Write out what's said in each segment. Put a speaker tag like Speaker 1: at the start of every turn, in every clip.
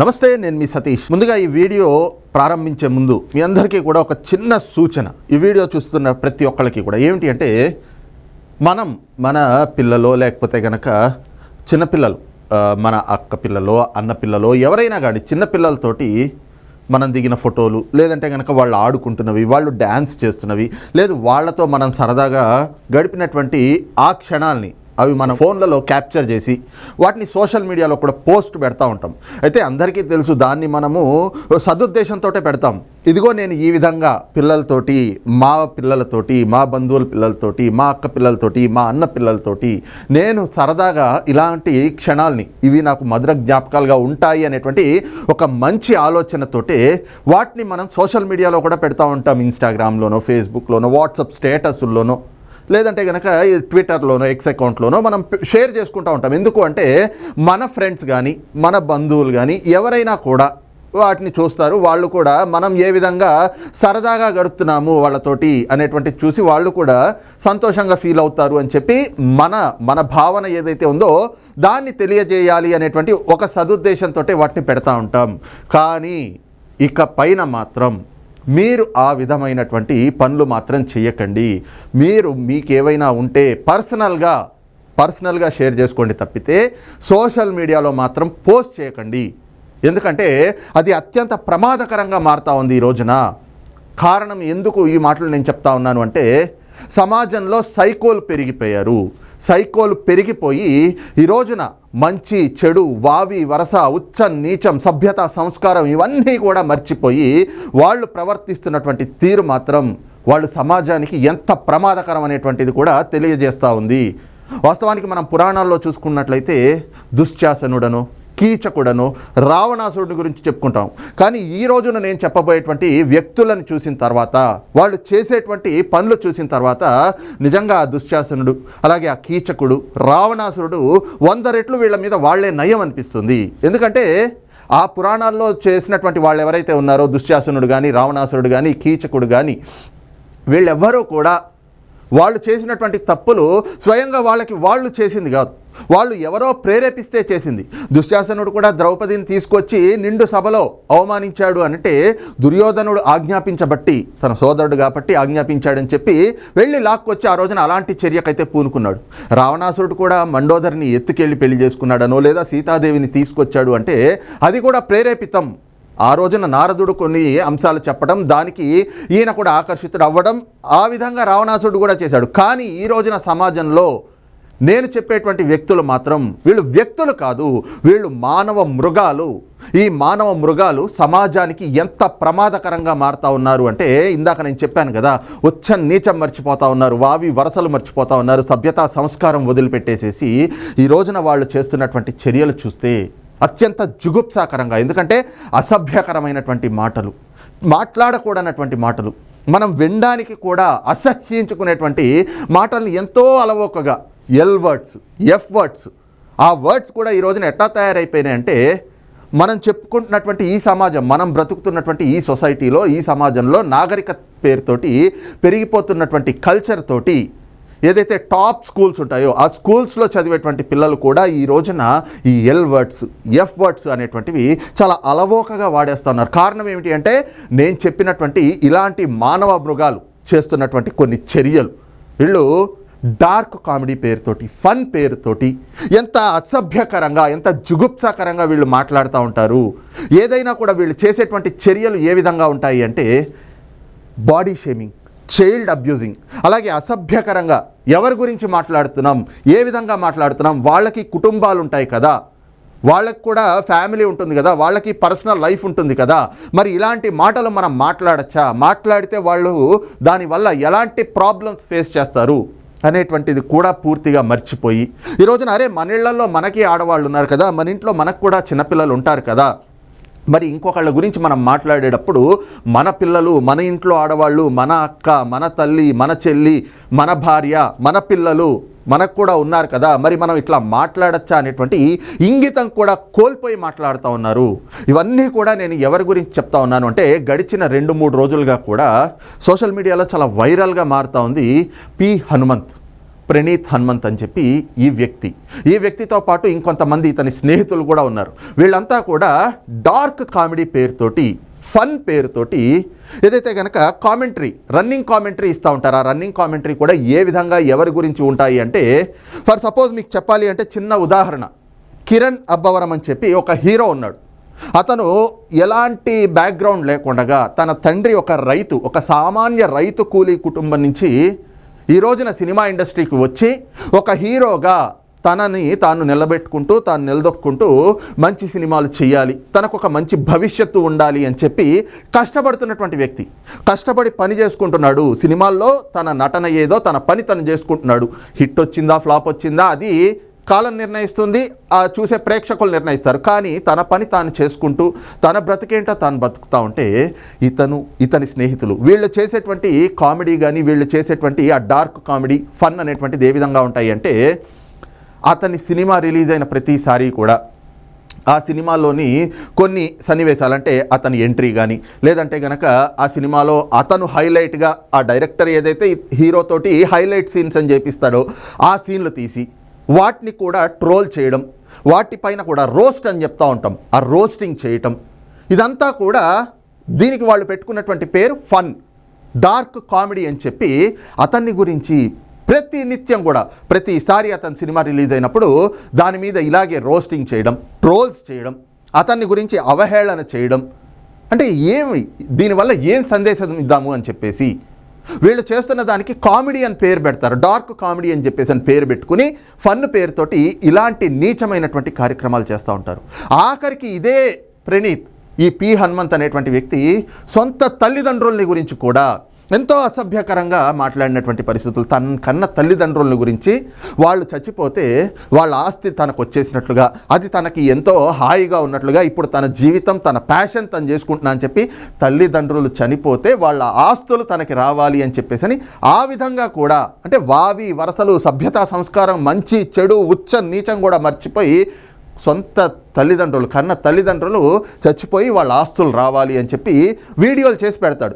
Speaker 1: నమస్తే నేను మీ సతీష్. ముందుగా ఈ వీడియో ప్రారంభించే ముందు మీ అందరికీ కూడా ఒక చిన్న సూచన. ఈ వీడియో చూస్తున్న ప్రతి ఒక్కరికి కూడా. ఏమిటి అంటే మనం మన పిల్లలో లేకపోతే కనుక చిన్నపిల్లలు మన అక్క పిల్లలో అన్న పిల్లలో ఎవరైనా కానీ చిన్నపిల్లలతోటి మనం దిగిన ఫోటోలు లేదంటే కనుక వాళ్ళు ఆడుకుంటున్నవి వాళ్ళు డ్యాన్స్ చేస్తున్నవి లేదు వాళ్ళతో మనం సరదాగా గడిపినటువంటి ఆ క్షణాల్ని అవి మన ఫోన్లలో క్యాప్చర్ చేసి వాటిని సోషల్ మీడియాలో కూడా పోస్ట్ పెడతా ఉంటాం. అయితే అందరికీ తెలుసు దాన్ని మనము సదుద్దేశంతో పెడతాం. ఇదిగో నేను ఈ విధంగా పిల్లలతోటి మా పిల్లలతోటి మా బంధువుల పిల్లలతోటి మా అక్క పిల్లలతోటి మా అన్న పిల్లలతోటి నేను సరదాగా ఇలాంటి క్షణాల్ని ఇవి నాకు మధుర జ్ఞాపకాలుగా ఉంటాయి అనేటువంటి ఒక మంచి ఆలోచనతోటే వాటిని మనం సోషల్ మీడియాలో కూడా పెడతా ఉంటాం. ఇన్స్టాగ్రామ్లోనో ఫేస్బుక్లోనో వాట్సాప్ స్టేటస్ల్లోనో లేదంటే కనుక ట్విట్టర్లోనో ఎక్స్ అకౌంట్లోనో మనం షేర్ చేసుకుంటూ ఉంటాం. ఎందుకు అంటే మన ఫ్రెండ్స్ కానీ మన బంధువులు కానీ ఎవరైనా కూడా వాటిని చూస్తారు. వాళ్ళు కూడా మనం ఏ విధంగా సరదాగా గడుపుతున్నాము వాళ్ళతోటి అనేటువంటి చూసి వాళ్ళు కూడా సంతోషంగా ఫీల్ అవుతారు అని చెప్పి మన మన భావన ఏదైతే ఉందో దాన్ని తెలియజేయాలి అనేటువంటి ఒక సదుద్దేశంతో వాటిని పెడతా ఉంటాం. కానీ ఇక పైన మాత్రం మీరు ఆ విధమైనటువంటి పనులు మాత్రం చేయకండి. మీరు మీకు ఏవైనా ఉంటే పర్సనల్గా పర్సనల్గా షేర్ చేసుకోండి తప్పితే సోషల్ మీడియాలో మాత్రం పోస్ట్ చేయకండి. ఎందుకంటే అది అత్యంత ప్రమాదకరంగా మారుతూ ఉంది ఈ రోజున. కారణం ఎందుకు ఈ మాటలు నేను చెప్తా ఉన్నాను అంటే సమాజంలో సైకోలు పెరిగిపోయారు. సైకోలు పెరిగిపోయి ఈ రోజున మంచి చెడు వావి వరస ఉచ్చ నీచం సభ్యత సంస్కారం ఇవన్నీ కూడా మర్చిపోయి వాళ్ళు ప్రవర్తిస్తున్నటువంటి తీరు మాత్రం వాళ్ళు సమాజానికి ఎంత ప్రమాదకరం అనేటువంటిది కూడా తెలియజేస్తూ ఉంది. వాస్తవానికి మనం పురాణాల్లో చూసుకున్నట్లయితే దుశ్శాసనుడను కీచకుడను రావణాసురుడి గురించి చెప్పుకుంటాం. కానీ ఈ రోజున నేను చెప్పబోయేటువంటి వ్యక్తులను చూసిన తర్వాత వాళ్ళు చేసేటువంటి పనులు చూసిన తర్వాత నిజంగా దుశ్శాసనుడు అలాగే ఆ కీచకుడు రావణాసురుడు వంద రెట్లు వీళ్ళ మీద వాళ్ళే నయం అనిపిస్తుంది. ఎందుకంటే ఆ పురాణాల్లో చేసినటువంటి వాళ్ళు ఎవరైతే ఉన్నారో దుశ్శాసనుడు కానీ రావణాసురుడు కానీ కీచకుడు కానీ వీళ్ళెవ్వరూ కూడా వాళ్ళు చేసినటువంటి తప్పులు స్వయంగా వాళ్ళకి వాళ్ళు చేసింది కాదు. వాళ్ళు ఎవరో ప్రేరేపిస్తే చేసింది. దుశ్శాసనుడు కూడా ద్రౌపదిని తీసుకొచ్చి నిండు సభలో అవమానించాడు అంటే దుర్యోధనుడు ఆజ్ఞాపించబట్టి తన సోదరుడు కాబట్టి ఆజ్ఞాపించాడని చెప్పి వెళ్ళి లాక్కొచ్చి ఆ రోజున అలాంటి చర్యకైతే పూనుకున్నాడు. రావణాసురుడు కూడా మండోదరిని ఎత్తుకెళ్ళి పెళ్ళి చేసుకున్నాడనో లేదా సీతాదేవిని తీసుకొచ్చాడు అంటే అది కూడా ప్రేరేపితం. ఆ రోజున నారదుడు కొన్ని అంశాలు చెప్పడం దానికి ఈయన కూడా ఆకర్షితుడు అవ్వడం ఆ విధంగా రావణాసుడు కూడా చేశాడు. కానీ ఈ రోజున సమాజంలో నేను చెప్పేటువంటి వ్యక్తులు మాత్రం వీళ్ళు వ్యక్తులు కాదు వీళ్ళు మానవ మృగాలు. ఈ మానవ మృగాలు సమాజానికి ఎంత ప్రమాదకరంగా మారుతా ఉన్నారు అంటే ఇందాక నేను చెప్పాను కదా ఉచ్చ నీచం మర్చిపోతా ఉన్నారు వావి వరసలు మర్చిపోతా ఉన్నారు సభ్యతా సంస్కారం వదిలిపెట్టేసేసి ఈ రోజున వాళ్ళు చేస్తున్నటువంటి చర్యలు చూస్తే అత్యంత జుగుప్సాకరంగా ఎందుకంటే అసభ్యకరమైనటువంటి మాటలు మాట్లాడకూడనటువంటి మాటలు మనం వినడానికి కూడా అసహ్యించుకునేటువంటి మాటల్ని ఎంతో అలవోకగా ఎల్ వర్డ్స్ ఎఫ్ వర్డ్స్ ఆ వర్డ్స్ కూడా ఈ రోజున ఎట్లా తయారైపోయినాయంటే మనం చెప్పుకుంటున్నటువంటి ఈ సమాజం మనం బ్రతుకుతున్నటువంటి ఈ సొసైటీలో ఈ సమాజంలో నాగరికత పేరుతోటి పెరిగిపోతున్నటువంటి కల్చర్ తోటి ఏదైతే టాప్ స్కూల్స్ ఉంటాయో ఆ స్కూల్స్లో చదివేటువంటి పిల్లలు కూడా ఈ రోజున ఈ ఎల్ వర్డ్స్ ఎఫ్ వర్డ్స్ అనేటువంటివి చాలా అలవోకగా వాడేస్తున్నారు. కారణం ఏమిటి అంటే నేను చెప్పినటువంటి ఇలాంటి మానవ మృగాలు చేస్తున్నటువంటి కొన్ని చర్యలు. వీళ్ళు డార్క్ కామెడీ పేరుతోటి ఫన్ పేరుతోటి ఎంత అసభ్యకరంగా ఎంత జుగుప్సాకరంగా వీళ్ళు మాట్లాడుతూ ఉంటారు. ఏదైనా కూడా వీళ్ళు చేసేటువంటి చర్యలు ఏ విధంగా ఉంటాయి అంటే బాడీ షేమింగ్ చైల్డ్ అబ్యూజింగ్ అలాగే అసభ్యకరంగా ఎవరి గురించి మాట్లాడుతున్నాం ఏ విధంగా మాట్లాడుతున్నాం వాళ్ళకి కుటుంబాలు ఉంటాయి కదా. వాళ్ళకి కూడా ఫ్యామిలీ ఉంటుంది కదా వాళ్ళకి పర్సనల్ లైఫ్ ఉంటుంది కదా. మరి ఇలాంటి మాటలు మనం మాట్లాడచ్చా? మాట్లాడితే వాళ్ళు దానివల్ల ఎలాంటి ప్రాబ్లమ్స్ ఫేస్ చేస్తారు? అనేటువంటిది కూడా పూర్తిగా మర్చిపోయి ఈ రోజున అరే మన ఇళ్ళలో మనకి ఆడవాళ్ళు ఉన్నారు కదా మన ఇంట్లో మనకు కూడా చిన్నపిల్లలు ఉంటారు కదా. మరి ఇంకొకళ్ళ గురించి మనం మాట్లాడేటప్పుడు మన పిల్లలు మన ఇంట్లో ఆడవాళ్ళు మన అక్క మన తల్లి మన చెల్లి మన భార్య మన పిల్లలు మనకు కూడా ఉన్నారు కదా మరి మనం ఇట్లా మాట్లాడచ్చా అనేటువంటి ఇంగితం కూడా కోల్పోయి మాట్లాడుతూ ఉన్నారు. ఇవన్నీ కూడా నేను ఎవరి గురించి చెప్తా ఉన్నాను అంటే గడిచిన రెండు మూడు రోజులుగా కూడా సోషల్ మీడియాలో చాలా వైరల్గా మారుతూ ఉంది పి హనుమంత్ ప్రణీత్ హనుమంత్ అని చెప్పి ఈ వ్యక్తి. ఈ వ్యక్తితో పాటు ఇంకొంతమంది ఇతని స్నేహితులు కూడా ఉన్నారు. వీళ్ళంతా కూడా డార్క్ కామెడీ పేరుతోటి ఫన్ పేరుతోటి ఏదైతే కనుక కామెంటరీ రన్నింగ్ కామెంటరీ ఇస్తూ ఉంటారు. ఆ రన్నింగ్ కామెంటరీ కూడా ఏ విధంగా ఎవరి గురించి ఉంటాయి అంటే ఫర్ సపోజ్ మీకు చెప్పాలి అంటే చిన్న ఉదాహరణ. కిరణ్ అబ్బవరం అని చెప్పి ఒక హీరో ఉన్నాడు. అతను ఎలాంటి బ్యాక్గ్రౌండ్ లేకుండగా తన తండ్రి ఒక రైతు ఒక సామాన్య రైతు కూలీ కుటుంబం నుంచి ఈ రోజున సినిమా ఇండస్ట్రీకి వచ్చి ఒక హీరోగా తనని తాను నిలబెట్టుకుంటూ తాను నిలదొక్కుంటూ మంచి సినిమాలు చేయాలి తనకు ఒక మంచి భవిష్యత్తు ఉండాలి అని చెప్పి కష్టపడుతున్నటువంటి వ్యక్తి. కష్టపడి పని చేసుకుంటున్నాడు. సినిమాల్లో తన నటన ఏదో తన పని తను చేసుకుంటున్నాడు. హిట్ వచ్చిందా ఫ్లాప్ వచ్చిందా అది కాలం నిర్ణయిస్తుంది. ఆ చూసే ప్రేక్షకులు నిర్ణయిస్తారు. కానీ తన పని తాను చేసుకుంటూ తన బ్రతికేంటో తాను బ్రతుకుతా ఉంటే ఇతను ఇతని స్నేహితులు వీళ్ళు చేసేటువంటి కామెడీ కానీ వీళ్ళు చేసేటువంటి ఆ డార్క్ కామెడీ ఫన్ అనేటువంటిది ఏ విధంగా ఉంటాయి అంటే అతని సినిమా రిలీజ్ అయిన ప్రతిసారి కూడా ఆ సినిమాలోని కొన్ని సన్నివేశాలంటే అతని ఎంట్రీ కానీ లేదంటే గనక ఆ సినిమాలో అతను హైలైట్గా ఆ డైరెక్టర్ ఏదైతే హీరోతోటి హైలైట్ సీన్స్ అని చేపిస్తాడో ఆ సీన్లు తీసి వాటిని కూడా ట్రోల్ చేయడం వాటిపైన కూడా రోస్ట్ అని చెప్తా ఉంటాం. ఆ రోస్టింగ్ చేయటం. ఇదంతా కూడా దీనికి వాళ్ళు పెట్టుకున్నటువంటి పేరు ఫన్ డార్క్ కామెడీ అని చెప్పి అతన్ని గురించి ప్రతి నిత్యం కూడా ప్రతిసారి అతని సినిమా రిలీజ్ అయినప్పుడు దాని మీద ఇలాగే రోస్టింగ్ చేయడం ట్రోల్స్ చేయడం అతన్ని గురించి అవహేళన చేయడం. అంటే ఏమి దీనివల్ల ఏం సందేశం ఇద్దాము అని చెప్పేసి వీళ్ళు చేస్తున్న దానికి కామెడీ అని పేరు పెడతారు. డార్క్ కామెడీ అని చెప్పేసి అని పేరు పెట్టుకుని ఫన్ పేరుతోటి ఇలాంటి నీచమైనటువంటి కార్యక్రమాలు చేస్తూ ఉంటారు. ఆఖరికి ఇదే ప్రణీత్ ఈ పి హనుమంత్ అనేటువంటి వ్యక్తి సొంత తల్లిదండ్రుల్ని గురించి కూడా ఎంతో అసభ్యకరంగా మాట్లాడినటువంటి పరిస్థితులు తన కన్న తల్లిదండ్రుల గురించి వాళ్ళు చచ్చిపోతే వాళ్ళ ఆస్తి తనకు వచ్చేసినట్లుగా అది తనకి ఎంతో హాయిగా ఉన్నట్లుగా ఇప్పుడు తన జీవితం తన ప్యాషన్ తను చేసుకుంటున్నా అని చెప్పి తల్లిదండ్రులు చనిపోతే వాళ్ళ ఆస్తులు తనకి రావాలి అని చెప్పేసి ఆ విధంగా కూడా అంటే వావి వరసలు సభ్యతా సంస్కారం మంచి చెడు ఉచ్చ నీచం కూడా మర్చిపోయి సొంత తల్లిదండ్రులు కన్న తల్లిదండ్రులు చచ్చిపోయి వాళ్ళ ఆస్తులు రావాలి అని చెప్పి వీడియోలు చేసి పెడతాడు.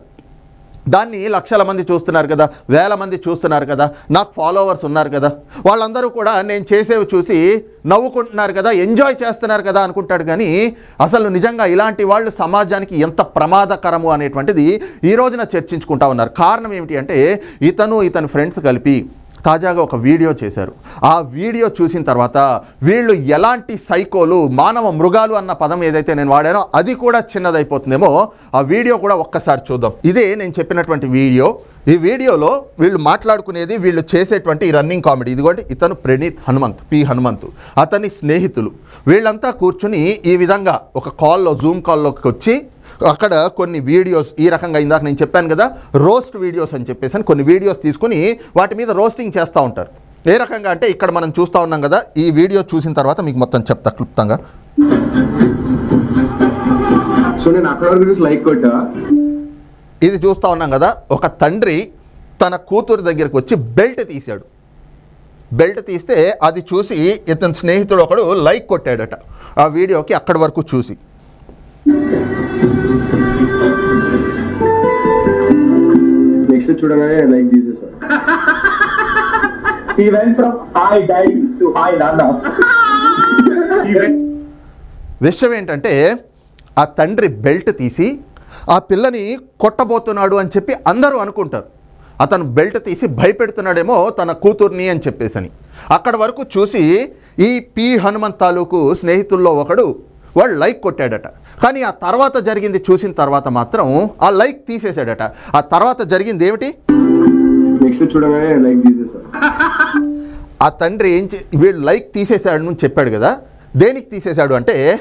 Speaker 1: దాన్ని లక్షల మంది చూస్తున్నారు కదా వేల మంది చూస్తున్నారు కదా నాకు ఫాలోవర్స్ ఉన్నారు కదా. వాళ్ళందరూ కూడా నేను చేసేవి చూసి నవ్వుకుంటున్నారు కదా ఎంజాయ్ చేస్తున్నారు కదా అనుకుంటాడు కానీ అసలు నిజంగా ఇలాంటి వాళ్ళు సమాజానికి ఎంత ప్రమాదకరము అనేటువంటిది ఈ రోజున చర్చించుకుంటా ఉన్నారు. కారణం ఏమిటి అంటే ఇతను ఇతని ఫ్రెండ్స్ కలిపి తాజాగా ఒక వీడియో చేశారు. ఆ వీడియో చూసిన తర్వాత వీళ్ళు ఎలాంటి సైకోలు మానవ మృగాలు అన్న పదం ఏదైతే నేను వాడానో అది కూడా చిన్నదైపోతుందేమో. ఆ వీడియో కూడా ఒక్కసారి చూద్దాం. ఇదే నేను చెప్పినటువంటి వీడియో. ఈ వీడియోలో వీళ్ళు మాట్లాడుకునేది వీళ్ళు చేసేటువంటి ఈ రన్నింగ్ కామెడీ. ఇదిగోండి ఇతను ప్రణీత్ హనుమంత్ పి హనుమంత్. అతని స్నేహితులు. వీళ్ళంతా కూర్చుని ఈ విధంగా ఒక కాల్లో జూమ్ కాల్లోకి వచ్చి అక్కడ కొన్ని వీడియోస్ ఈ రకంగా ఇందాక నేను చెప్పాను కదా రోస్ట్ వీడియోస్ అని చెప్పేసి అని కొన్ని వీడియోస్ తీసుకుని వాటి మీద రోస్టింగ్ చేస్తూ ఉంటారు. ఏ రకంగా అంటే ఇక్కడ మనం చూస్తూ ఉన్నాం కదా ఈ వీడియో చూసిన తర్వాత మీకు మొత్తం చెప్తా క్లుప్తంగా.
Speaker 2: సో నేను అక్కడ లైక్ కొట్టా?
Speaker 1: ఇది చూస్తూ ఉన్నాం కదా ఒక తండ్రి తన కూతురు దగ్గరికి వచ్చి బెల్ట్ తీశాడు. బెల్ట్ తీస్తే అది చూసి ఇతని స్నేహితుడు ఒకడు లైక్ కొట్టాడట ఆ వీడియోకి అక్కడి వరకు చూసి.
Speaker 2: నెక్స్ట్ చూడగానే లైక్ తీసేసాడు
Speaker 3: He went from hi daddy to hi nana.
Speaker 1: విషయం ఏంటంటే ఆ తండ్రి బెల్ట్ తీసి ఆ పిల్లని కొట్టబోతున్నాడు అని చెప్పి అందరూ అనుకుంటారు. అతను బెల్ట్ తీసి భయపెడుతున్నాడేమో తన కూతుర్ని అని చెప్పేసని. అక్కడ వరకు చూసి ఈ పి హనుమంత్ తాలూకు స్నేహితుల్లో ఒకడు వాడు లైక్ కొట్టాడట. కానీ ఆ తర్వాత జరిగింది చూసిన తర్వాత మాత్రం ఆ లైక్ తీసేశాడట. ఆ తర్వాత జరిగింది ఏమిటి? ఆ తండ్రి ఏం వీడు లైక్ తీసేశాడు అని చెప్పాడు కదా. దేనికి తీసేశాడు అంటే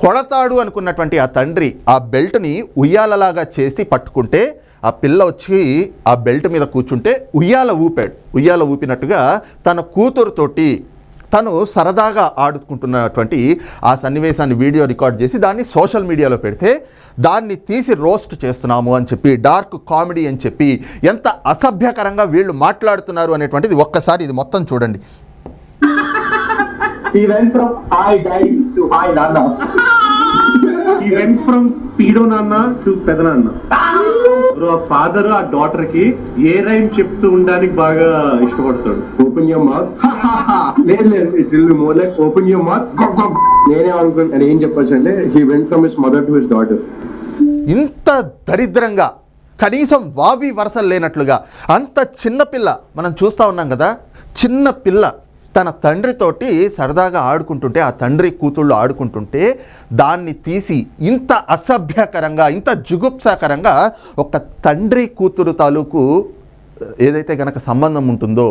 Speaker 1: కొడతాడు అనుకున్నటువంటి ఆ తండ్రి ఆ బెల్ట్ని ఉయ్యాలలాగా చేసి పట్టుకుంటే ఆ పిల్ల వచ్చి ఆ బెల్ట్ మీద కూర్చుంటే ఉయ్యాల ఊపాడు. ఉయ్యాల ఊపినట్టుగా తన కూతురుతోటి తను సరదాగా ఆడుకుంటున్నటువంటి ఆ సన్నివేశాన్ని వీడియో రికార్డ్ చేసి దాన్ని సోషల్ మీడియాలో పెడితే దాన్ని తీసి రోస్ట్ చేస్తున్నాము అని చెప్పి డార్క్ కామెడీ అని చెప్పి ఎంత అసభ్యకరంగా వీళ్ళు మాట్లాడుతున్నారు అనేటువంటిది ఒక్కసారి ఇది మొత్తం చూడండి
Speaker 3: he went from I daddy to I nana.
Speaker 2: He went from pedo Nana
Speaker 4: to Pedanana. Father ఆ డాటర్కి ఏ రైమ్ చెప్తూ ఉండడానికి బాగా ఇష్టపడతాడు?
Speaker 2: ఓపెన్ యువర్ మౌత్ లేదు లేదు it will be more like open your mouth నేనే అనుకుంటాను ఏం చెప్పొచ్చు అంటే he went from his mother to his daughter
Speaker 1: ఇంత దరిద్రంగా కనీసం వావి వరసలు లేనట్లుగా అంత చిన్న పిల్ల మనం చూస్తూ ఉన్నాం కదా చిన్న పిల్ల. తన తండ్రితోటి సరదాగా ఆడుకుంటుంటే ఆ తండ్రి కూతుళ్ళు ఆడుకుంటుంటే దాన్ని తీసి ఇంత అసభ్యకరంగా ఇంత జుగుప్సాకరంగా ఒక తండ్రి కూతురు తాలూకు ఏదైతే గనక సంబంధం ఉంటుందో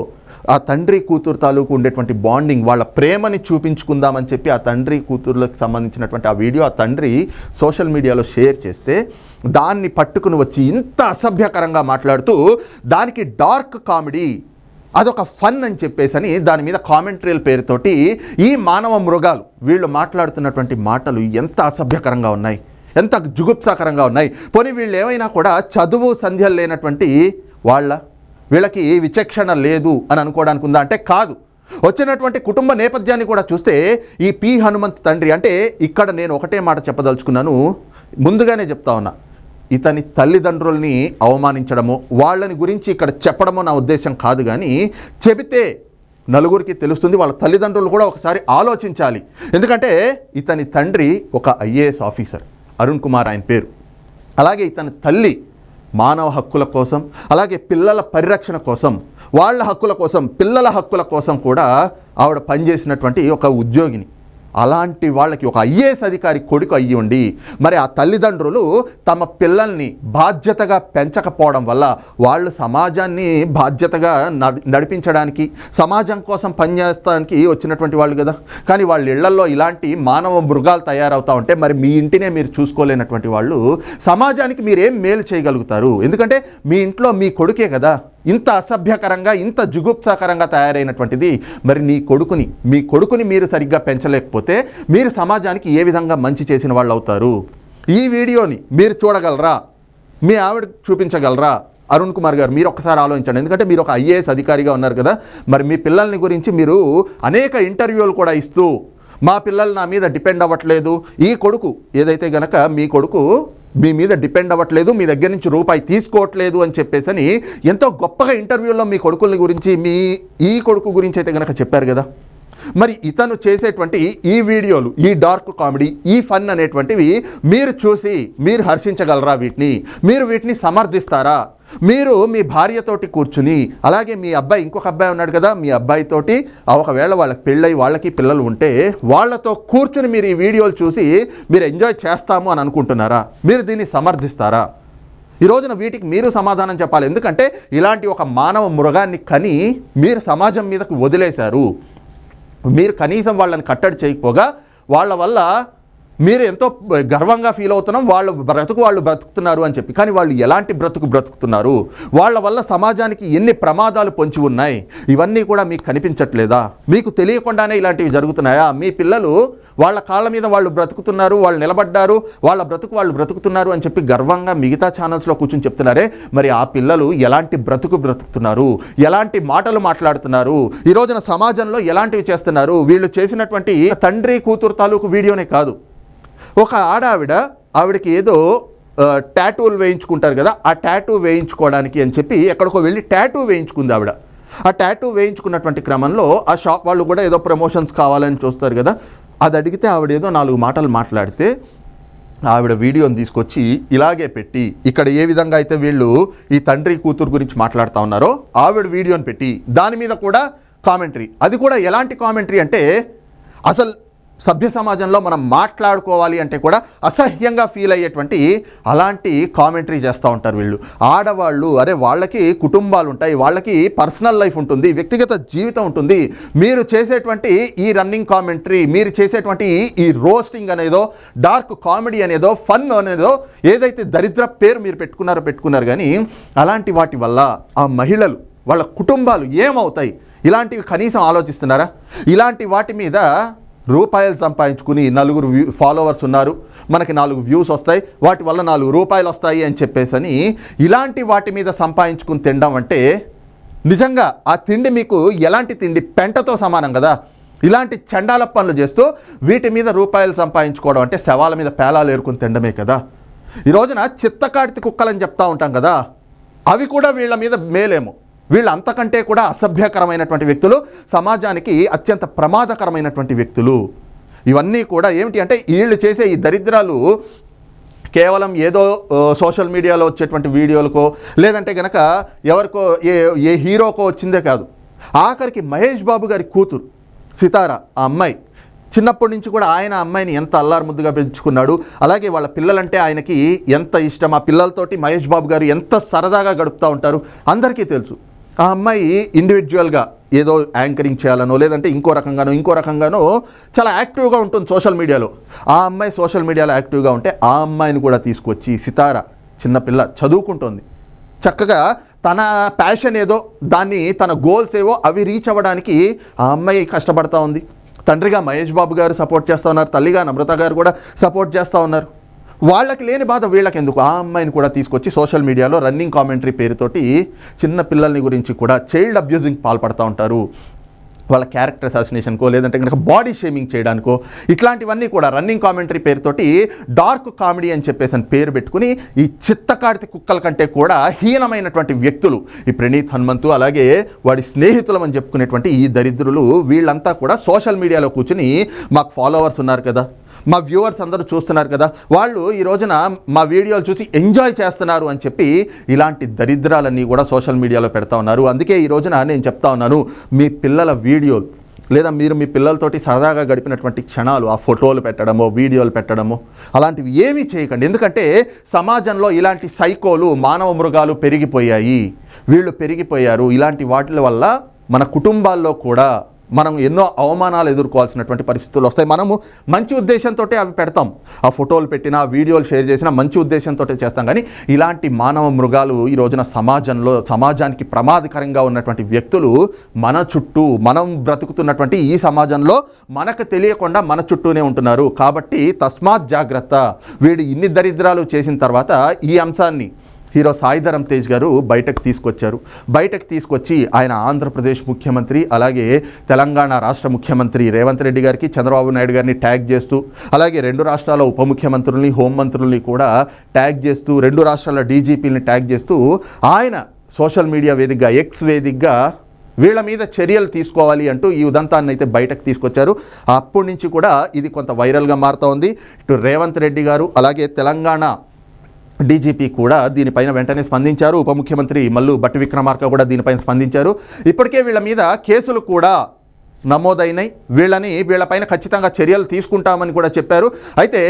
Speaker 1: ఆ తండ్రి కూతురు తాలూకు ఉండేటువంటి బాండింగ్ వాళ్ళ ప్రేమని చూపించుకుందామని చెప్పి ఆ తండ్రి కూతుర్లకు సంబంధించినటువంటి ఆ వీడియో ఆ తండ్రి సోషల్ మీడియాలో షేర్ చేస్తే దాన్ని పట్టుకుని వచ్చి ఇంత అసభ్యకరంగా మాట్లాడుతూ దానికి డార్క్ కామెడీ అదొక ఫన్ అని చెప్పేసి అని దాని మీద కామెంటరీల పేరుతోటి ఈ మానవ మృగాలు వీళ్ళు మాట్లాడుతున్నటువంటి మాటలు ఎంత అసభ్యకరంగా ఉన్నాయి ఎంత జుగుప్సాకరంగా ఉన్నాయి. పోనీ వీళ్ళు ఏమైనా కూడా చదువు సంధ్యలు లేనటువంటి వాళ్ళ వీళ్ళకి విచక్షణ లేదు అని అనుకోవడానికి ఉందా? అంటే కాదు. వచ్చినటువంటి కుటుంబ నేపథ్యాన్ని కూడా చూస్తే ఈ పి హనుమంత్ తండ్రి అంటే ఇక్కడ నేను ఒకటే మాట చెప్పదలుచుకున్నాను. ముందుగానే చెప్తా ఉన్నా. ఇతని తల్లిదండ్రుల్ని అవమానించడము వాళ్ళని గురించి ఇక్కడ చెప్పడము నా ఉద్దేశం కాదు కానీ చెబితే నలుగురికి తెలుస్తుంది వాళ్ళ తల్లిదండ్రులు కూడా ఒకసారి ఆలోచించాలి. ఎందుకంటే ఇతని తండ్రి ఒక ఐఏఎస్ ఆఫీసర్ అరుణ్ కుమార్ ఆయన పేరు. అలాగే ఇతని తల్లి మానవ హక్కుల కోసం అలాగే పిల్లల పరిరక్షణ కోసం వాళ్ళ హక్కుల కోసం పిల్లల హక్కుల కోసం కూడా ఆవిడ పనిచేసినటువంటి ఒక ఉద్యోగిని. అలాంటి వాళ్ళకి ఒక ఐఏఎస్ అధికారి కొడుకు అయ్యి ఉండి మరి ఆ తల్లిదండ్రులు తమ పిల్లల్ని బాధ్యతగా పెంచకపోవడం వల్ల వాళ్ళు సమాజాన్ని బాధ్యతగా నడిపించడానికి సమాజం కోసం పనిచేస్తానికి వచ్చినటువంటి వాళ్ళు కదా. కానీ వాళ్ళ ఇళ్ళలో ఇలాంటి మానవ మృగాలు తయారవుతా ఉంటే మరి మీ ఇంటినే మీరు చూసుకోలేనటువంటి వాళ్ళు సమాజానికి మీరేం మేలు చేయగలుగుతారు? ఎందుకంటే మీ ఇంట్లో మీ కొడుకే కదా. ఇంత అసభ్యకరంగా ఇంత జుగుప్సాకరంగా తయారైనటువంటిది మరి నీ కొడుకుని మీ కొడుకుని మీరు సరిగ్గా పెంచలేకపోతే మీరు సమాజానికి ఏ విధంగా మంచి చేసిన వాళ్ళు అవుతారు? ఈ వీడియోని మీరు చూడగలరా? మీ ఆవిడ చూపించగలరా? అరుణ్ కుమార్ గారు మీరు ఒక్కసారి ఆలోచించండి. ఎందుకంటే మీరు ఒక ఐఏఎస్ అధికారిగా ఉన్నారు కదా. మరి మీ పిల్లల్ని గురించి మీరు అనేక ఇంటర్వ్యూలు కూడా ఇస్తూ మా పిల్లలు నా మీద డిపెండ్ అవ్వట్లేదు. ఈ కొడుకు ఏదైతే గనక మీ కొడుకు మీ మీద డిపెండ్ అవ్వట్లేదు మీ దగ్గర నుంచి రూపాయి తీసుకోవట్లేదు అని చెప్పేసి అని ఎంతో గొప్పగా ఇంటర్వ్యూలో మీ కొడుకుల గురించి మీ ఈ కొడుకు గురించి అయితే గనక చెప్పారు కదా? మరి ఇతను చేసేటువంటి ఈ వీడియోలు ఈ డార్క్ కామెడీ ఈ ఫన్ అనేటువంటివి మీరు చూసి మీరు హర్షించగలరా వీటిని? మీరు వీటిని సమర్థిస్తారా? మీరు మీ భార్యతోటి కూర్చుని అలాగే మీ అబ్బాయి ఇంకొక అబ్బాయి ఉన్నాడు కదా మీ అబ్బాయితోటి ఒకవేళ వాళ్ళకి పెళ్ళై వాళ్ళకి పిల్లలు ఉంటే వాళ్ళతో కూర్చుని మీరు ఈ వీడియోలు చూసి మీరు ఎంజాయ్ చేస్తాము అని అనుకుంటున్నారా? మీరు దీన్ని సమర్థిస్తారా? ఈ రోజున వీటికి మీరు సమాధానం చెప్పాలి. ఎందుకంటే ఇలాంటి ఒక మానవ మృగాన్ని కని మీరు సమాజం మీదకు వదిలేశారు. మీరు కనీసం వాళ్ళని కట్టడి చేయకపోగా వాళ్ళ వల్ల మీరు ఎంతో గర్వంగా ఫీల్ అవుతున్నాం వాళ్ళు బ్రతుకు వాళ్ళు బ్రతుకుతున్నారు అని చెప్పి. కానీ వాళ్ళు ఎలాంటి బ్రతుకు బ్రతుకుతున్నారు? వాళ్ళ వల్ల సమాజానికి ఎన్ని ప్రమాదాలు పొంచి ఉన్నాయి? ఇవన్నీ కూడా మీకు కనిపించట్లేదా? మీకు తెలియకుండానే ఇలాంటివి జరుగుతున్నాయా? మీ పిల్లలు వాళ్ళ కాళ్ళ మీద వాళ్ళు బ్రతుకుతున్నారు వాళ్ళు నిలబడ్డారు వాళ్ళ బ్రతుకు వాళ్ళు బ్రతుకుతున్నారు అని చెప్పి గర్వంగా మిగతా ఛానల్స్లో కూర్చొని చెప్తున్నారే మరి ఆ పిల్లలు ఎలాంటి బ్రతుకు బ్రతుకుతున్నారు ఎలాంటి మాటలు మాట్లాడుతున్నారు ఈ రోజున సమాజంలో ఎలాంటివి చేస్తున్నారు వీళ్ళు చేసినటువంటి తండ్రి కూతురు తాలూకు వీడియోనే కాదు. ఒక ఆడావిడ ఆవిడకి ఏదో టాటూలు వేయించుకుంటారు కదా ఆ టాటూ వేయించుకోవడానికి అని చెప్పి ఎక్కడికో వెళ్ళి టాటూ వేయించుకుంది ఆవిడ. ఆ టాటూ వేయించుకున్నటువంటి క్రమంలో ఆ షాప్ వాళ్ళు కూడా ఏదో ప్రమోషన్స్ కావాలని చూస్తారు కదా అది అడిగితే ఆవిడ ఏదో నాలుగు మాటలు మాట్లాడితే ఆవిడ వీడియోని తీసుకొచ్చి ఇలాగే పెట్టి ఇక్కడ ఏ విధంగా అయితే వీళ్ళు ఈ తండ్రి కూతురు గురించి మాట్లాడుతూ ఉన్నారో ఆవిడ వీడియోని పెట్టి దాని మీద కూడా కామెంటరీ. అది కూడా ఎలాంటి కామెంటరీ అంటే అసలు సభ్య సమాజంలో మనం మాట్లాడుకోవాలి అంటే కూడా అసహ్యంగా ఫీల్ అయ్యేటువంటి అలాంటి కామెంటరీ చేస్తూ ఉంటారు వీళ్ళు. ఆడవాళ్ళు అరే వాళ్ళకి కుటుంబాలు ఉంటాయి వాళ్ళకి పర్సనల్ లైఫ్ ఉంటుంది వ్యక్తిగత జీవితం ఉంటుంది. మీరు చేసేటువంటి ఈ రన్నింగ్ కామెంటరీ మీరు చేసేటువంటి ఈ రోస్టింగ్ అనేదో డార్క్ కామెడీ అనేదో ఫన్ అనేదో ఏదైతే దరిద్ర పేరు మీరు పెట్టుకున్నారో పెట్టుకున్నారు కానీ అలాంటి వాటి వల్ల ఆ మహిళలు వాళ్ళ కుటుంబాలు ఏమవుతాయి? ఇలాంటివి కనీసం ఆలోచిస్తున్నారా? ఇలాంటి వాటి మీద రూపాయలు సంపాదించుకుని నలుగురు వ్యూ ఫాలోవర్స్ ఉన్నారు. మనకి నాలుగు వ్యూస్ వస్తాయి. వాటి వల్ల నాలుగు రూపాయలు వస్తాయి అని చెప్పేసని ఇలాంటి వాటి మీద సంపాదించుకుని తినడం అంటే నిజంగా ఆ తిండి మీకు ఎలాంటి తిండి? పెంటతో సమానం కదా. ఇలాంటి చండాల పనులు చేస్తూ వీటి మీద రూపాయలు సంపాదించుకోవడం అంటే శవాల మీద పేలాలు ఏరుకుని తినడమే కదా. ఈ రోజున చిత్తకాడితి కుక్కలని చెప్తా ఉంటాం కదా. అవి కూడా వీళ్ళ మీద మేలేము. వీళ్ళు అంతకంటే కూడా అసభ్యకరమైనటువంటి వ్యక్తులు సమాజానికి అత్యంత ప్రమాదకరమైనటువంటి వ్యక్తులు. ఇవన్నీ కూడా ఏమిటి అంటే వీళ్ళు చేసే ఈ దరిద్రాలు కేవలం ఏదో సోషల్ మీడియాలో వచ్చేటువంటి వీడియోలకో లేదంటే గనక ఎవరికో ఏ ఏ హీరోకో వచ్చిందే కాదు. ఆఖరికి మహేష్ బాబు గారి కూతురు సితార ఆ అమ్మాయి. చిన్నప్పటి నుంచి కూడా ఆయన అమ్మాయిని ఎంత అల్లారు ముద్దుగా పెంచుకున్నాడు అలాగే వాళ్ళ పిల్లలంటే ఆయనకి ఎంత ఇష్టం ఆ పిల్లలతోటి మహేష్ బాబు గారు ఎంత సరదాగా గడుపుతూ ఉంటారు అందరికీ తెలుసు. ఆ అమ్మాయి ఇండివిజువల్గా ఏదో యాంకరింగ్ చేయాలనో లేదంటే ఇంకో రకంగానో ఇంకో రకంగానో చాలా యాక్టివ్గా ఉంటుంది సోషల్ మీడియాలో ఆ అమ్మాయి సోషల్ మీడియాలో యాక్టివ్గా ఉంటే ఆ అమ్మాయిని కూడా తీసుకొచ్చి సితార చిన్నపిల్ల చదువుకుంటోంది. చక్కగా తన ప్యాషన్ ఏదో దాన్ని తన గోల్స్ ఏవో అవి రీచ్ అవ్వడానికి ఆ అమ్మాయి కష్టపడతా ఉంది. తండ్రిగా మహేష్ బాబు గారు సపోర్ట్ చేస్తూ ఉన్నారు తల్లిగా నమ్రత గారు కూడా సపోర్ట్ చేస్తూ ఉన్నారు. వాళ్ళకి లేని బాధ వీళ్ళకి ఎందుకు ఆ అమ్మాయిని కూడా తీసుకొచ్చి సోషల్ మీడియాలో రన్నింగ్ కామెంటరీ పేరుతోటి చిన్న పిల్లల్ని గురించి కూడా చైల్డ్ అబ్యూజింగ్ పాల్పడుతూ ఉంటారు. వాళ్ళ క్యారెక్టర్ అసాసినేషన్కో లేదంటే కనుక బాడీ షేమింగ్ చేయడానికో ఇట్లాంటివన్నీ కూడా రన్నింగ్ కామెంటరీ పేరుతోటి డార్క్ కామెడీ అని చెప్పేసి అని పేరు పెట్టుకుని ఈ చిత్తకాడితి కుక్కల కంటే కూడా హీనమైనటువంటి వ్యక్తులు. ఈ ప్రణీత్ హనుమంతు అలాగే వాడి స్నేహితులం అని చెప్పుకునేటువంటి ఈ దరిద్రులు వీళ్ళంతా కూడా సోషల్ మీడియాలో కూర్చుని మాకు ఫాలోవర్స్ ఉన్నారు కదా. మా వ్యూవర్స్ అందరూ చూస్తున్నారు కదా వాళ్ళు ఈ రోజున మా వీడియోలు చూసి ఎంజాయ్ చేస్తున్నారు అని చెప్పి ఇలాంటి దరిద్రాలన్నీ కూడా సోషల్ మీడియాలో పెడతా ఉన్నారు. అందుకే ఈ రోజున నేను చెప్తా ఉన్నాను మీ పిల్లల వీడియోలు లేదా మీరు మీ పిల్లలతోటి సరదాగా గడిపినటువంటి క్షణాలు ఆ ఫోటోలు పెట్టడమో వీడియోలు పెట్టడమో అలాంటివి ఏమీ చేయకండి. ఎందుకంటే సమాజంలో ఇలాంటి సైకోలు మానవ మృగాలు పెరిగిపోయాయి. వీళ్ళు పెరిగిపోయారు. ఇలాంటి వాటి వల్ల మన కుటుంబాల్లో కూడా మనం ఎన్నో అవమానాలు ఎదుర్కోవాల్సినటువంటి పరిస్థితులు వస్తాయి. మనము మంచి ఉద్దేశంతో అవి పెడతాం. ఆ ఫోటోలు పెట్టినా వీడియోలు షేర్ చేసినా మంచి ఉద్దేశంతో చేస్తాం. కానీ ఇలాంటి మానవ మృగాలు ఈ రోజున సమాజంలో సమాజానికి ప్రమాదకరంగా ఉన్నటువంటి వ్యక్తులు మన చుట్టూ మనం బ్రతుకుతున్నటువంటి ఈ సమాజంలో మనకు తెలియకుండా మన చుట్టూనే ఉంటున్నారు. కాబట్టి తస్మాత్ జాగ్రత్త. వీడు ఇన్ని దరిద్రాలు చేసిన తర్వాత ఈ అంశాన్ని హీరో సాయిధరం తేజ్ గారు బయటకు తీసుకొచ్చారు. బయటకు తీసుకొచ్చి ఆయన ఆంధ్రప్రదేశ్ ముఖ్యమంత్రి అలాగే తెలంగాణ రాష్ట్ర ముఖ్యమంత్రి రేవంత్ రెడ్డి గారికి చంద్రబాబు నాయుడు గారిని ట్యాగ్ చేస్తూ అలాగే రెండు రాష్ట్రాల ఉప ముఖ్యమంత్రుల్ని హోంమంత్రుల్ని కూడా ట్యాగ్ చేస్తూ రెండు రాష్ట్రాల డీజీపీని ట్యాగ్ చేస్తూ ఆయన సోషల్ మీడియా వేదికగా ఎక్స్ వేదికగా వీళ్ళ మీద చర్యలు తీసుకోవాలి అంటూ ఈ ఉదంతాన్ని అయితే బయటకు తీసుకొచ్చారు. అప్పటి నుంచి కూడా ఇది కొంత వైరల్గా మారుతూ ఉంది. ఇటు రేవంత్ రెడ్డి గారు అలాగే తెలంగాణ డీజీపీ కూడా దీనిపైన వెంటనే స్పందించారు. ఉప ముఖ్యమంత్రి మల్లు బట్టి విక్రమార్క కూడా దీనిపైన స్పందించారు. ఇప్పటికే వీళ్ళ మీద కేసులు కూడా నమోదైనాయి. వీళ్ళని వీళ్ళపైన ఖచ్చితంగా చర్యలు తీసుకుంటామని కూడా చెప్పారు. అయితే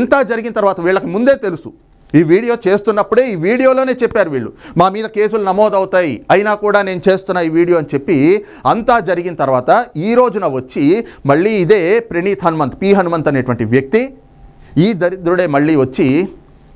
Speaker 1: ఇంత జరిగిన తర్వాత వీళ్ళకి ముందే తెలుసు. ఈ వీడియో చేస్తున్నప్పుడే ఈ వీడియోలోనే చెప్పారు వీళ్ళు. మా మీద కేసులు నమోదవుతాయి. అయినా కూడా నేను చేస్తున్న ఈ వీడియో అని చెప్పి అంతా జరిగిన తర్వాత ఈ రోజున వచ్చి మళ్ళీ ఇదే ప్రణీత్ హనుమంత్ పి హనుమంత్ అనేటువంటి వ్యక్తి ఈ దరిద్రుడే మళ్ళీ వచ్చి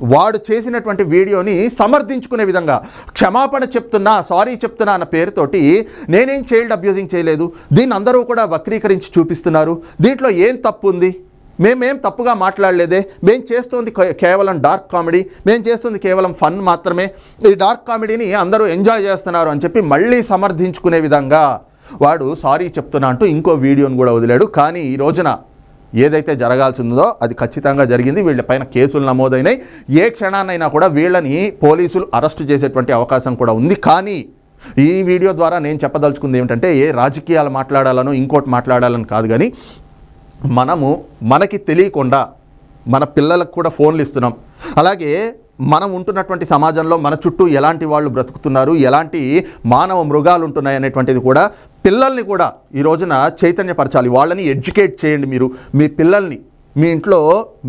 Speaker 1: వాడు చేసినటువంటి వీడియోని సమర్థించుకునే విధంగా క్షమాపణ చెప్తున్నా సారీ చెప్తున్నా అన్న పేరుతోటి నేనేం చైల్డ్ అబ్యూజింగ్ చేయలేదు. దీన్ని అందరూ కూడా వక్రీకరించి చూపిస్తున్నారు. దీంట్లో ఏం తప్పు ఉంది? మేమేం తప్పుగా మాట్లాడలేదే? మేం చేస్తుంది కే- కేవలం డార్క్ కామెడీ. మేం చేస్తుంది కేవలం ఫన్ మాత్రమే. ఈ డార్క్ కామెడీని అందరూ ఎంజాయ్ చేస్తున్నారు అని చెప్పి మళ్ళీ సమర్థించుకునే విధంగా వాడు సారీ చెప్తున్నా అంటూ ఇంకో వీడియోని కూడా వదిలాడు. కానీ ఈ రోజున ఏదైతే జరగాల్సిందో అది ఖచ్చితంగా జరిగింది. వీళ్ళపైన కేసులు నమోదైనాయి. ఏ క్షణాన్నైనా కూడా వీళ్ళని పోలీసులు అరెస్టు చేసేటువంటి అవకాశం కూడా ఉంది. కానీ ఈ వీడియో ద్వారా నేను చెప్పదలుచుకుంది ఏమిటంటే ఏ రాజకీయాలు మాట్లాడాలనో ఇంకోటి మాట్లాడాలని కాదు కానీ మనము మనకి తెలియకుండా మన పిల్లలకు కూడా ఫోన్లు ఇస్తున్నాం. అలాగే మనం ఉంటున్నటువంటి సమాజంలో మన చుట్టూ ఎలాంటి వాళ్ళు బ్రతుకుతున్నారు ఎలాంటి మానవ మృగాలు ఉంటున్నాయి అనేటువంటిది కూడా పిల్లల్ని కూడా ఈ రోజున చైతన్యపరచాలి. వాళ్ళని ఎడ్యుకేట్ చేయండి మీరు. మీ పిల్లల్ని మీ ఇంట్లో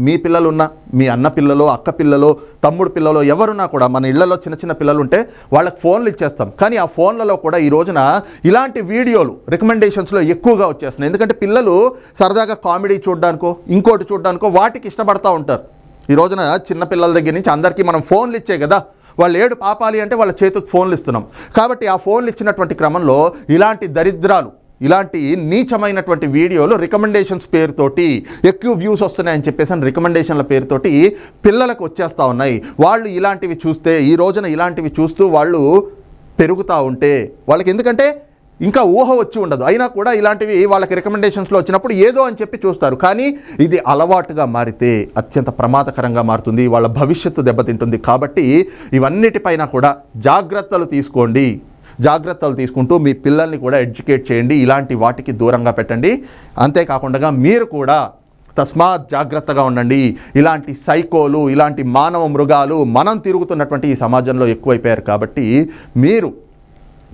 Speaker 1: మీ పిల్లలు ఉన్న మీ అన్న పిల్లలో అక్క పిల్లలో తమ్ముడు పిల్లలో ఎవరున్నా కూడా మన ఇళ్ళలో చిన్న చిన్న పిల్లలు ఉంటే వాళ్ళకి ఫోన్లు ఇచ్చేస్తాం. కానీ ఆ ఫోన్లలో కూడా ఈ రోజున ఇలాంటి వీడియోలు రికమెండేషన్స్లో ఎక్కువగా వచ్చేస్తున్నాయి. ఎందుకంటే పిల్లలు సరదాగా కామెడీ చూడడానికో ఇంకోటి చూడడానికో వాటికి ఇష్టపడతా ఉంటారు. ఈ రోజున చిన్నపిల్లల దగ్గర నుంచి అందరికీ మనం ఫోన్లు ఇచ్చే కదా. వాళ్ళు ఏడు పాపాలి అంటే వాళ్ళ చేతికి ఫోన్లు ఇస్తున్నాం. కాబట్టి ఆ ఫోన్లు ఇచ్చినటువంటి క్రమంలో ఇలాంటి దరిద్రాలు ఇలాంటి నీచమైనటువంటి వీడియోలు రికమెండేషన్స్ పేరుతోటి ఎక్కువ వ్యూస్ వస్తున్నాయని చెప్పేసి రికమెండేషన్ల పేరుతోటి పిల్లలకు వచ్చేస్తూ ఉన్నాయి. వాళ్ళు ఇలాంటివి చూస్తే ఈ రోజున ఇలాంటివి చూస్తూ వాళ్ళు పెరుగుతూ ఉంటే వాళ్ళకి ఎందుకంటే ఇంకా ఊహ వచ్చి ఉండదు. అయినా కూడా ఇలాంటివి వాళ్ళకి రికమెండేషన్స్లో వచ్చినప్పుడు ఏదో అని చెప్పి చూస్తారు. కానీ ఇది అలవాటుగా మారితే అత్యంత ప్రమాదకరంగా మారుతుంది. వాళ్ళ భవిష్యత్తు దెబ్బతింటుంది. కాబట్టి ఇవన్నిటిపైన కూడా జాగ్రత్తలు తీసుకోండి. జాగ్రత్తలు తీసుకుంటూ మీ పిల్లల్ని కూడా ఎడ్యుకేట్ చేయండి. ఇలాంటి వాటికి దూరంగా పెట్టండి. అంతేకాకుండా మీరు కూడా తస్మాత్ జాగ్రత్తగా ఉండండి. ఇలాంటి సైకోలు ఇలాంటి మానవ మృగాలు మనం తిరుగుతున్నటువంటి ఈ సమాజంలో ఎక్కువైపోయారు కాబట్టి మీరు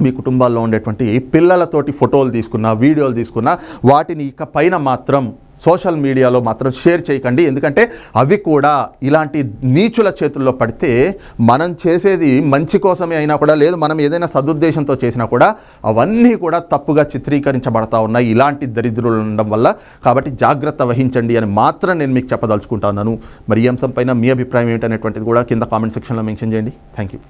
Speaker 1: మీ కుటుంబాల్లో ఉండేటువంటి పిల్లలతోటి ఫోటోలు తీసుకున్న వీడియోలు తీసుకున్న వాటిని ఇక పైన మాత్రం సోషల్ మీడియాలో మాత్రం షేర్ చేయకండి. ఎందుకంటే అవి కూడా ఇలాంటి నీచుల చేతుల్లో పడితే మనం చేసేది మంచి కోసమే అయినా కూడా లేదు మనం ఏదైనా సదుద్దేశంతో చేసినా కూడా అవన్నీ కూడా తప్పుగా చిత్రీకరించబడతా ఉన్నాయి. ఇలాంటి దరిద్రులు ఉండడం వల్ల కాబట్టి జాగ్రత్త వహించండి అని మాత్రం నేను మీకు చెప్పదలుచుకుంటా ఉన్నాను మరి ఈ అంశం పైన మీ అభిప్రాయం ఏంటనేటువంటిది కూడా కింద కామెంట్ సెక్షన్లో మెన్షన్ చేయండి. Thank you